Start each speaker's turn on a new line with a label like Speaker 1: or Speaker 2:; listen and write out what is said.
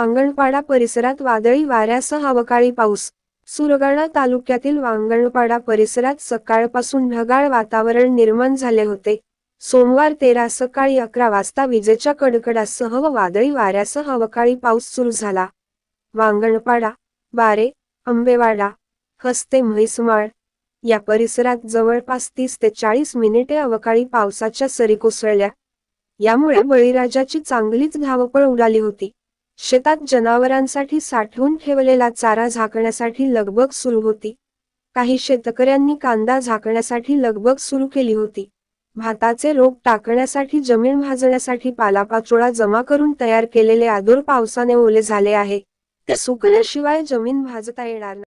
Speaker 1: वांगणपाडा परिसरात वादळी वाऱ्यासह अवकाळी पाऊस. सुरगाणा तालुक्यातील वांगणपाडा परिसरात सकाळपासून ढगाळ वातावरण निर्माण झाले होते. सोमवार तेरा सकाळी अकरा वाजता विजेच्या कडकडासह व वादळी वाऱ्यासह अवकाळी पाऊस सुरू झाला. वांगणपाडा बारे आंबेवाडा हस्ते म्हैसमाळ या परिसरात जवळपास तीस ते चाळीस मिनिटे अवकाळी पावसाच्या सरी कोसळल्या. यामुळे बळीराजाची चांगलीच धावपळ उडाली होती. शेतात जनावरांसाठी साठवून ठेवलेला चारा झाकण्यासाठी लगबग सुरू होती. काही शेतकऱ्यांनी कांदा झाकण्यासाठी लगबग सुरू केली होती. भाताचे रोप टाकण्यासाठी जमीन भाजण्यासाठी पालापाचोळा जमा करून तयार केलेले आदूर पावसाने ओले झाले आहे. ते सुकल्याशिवाय जमीन भाजता येणार नाही.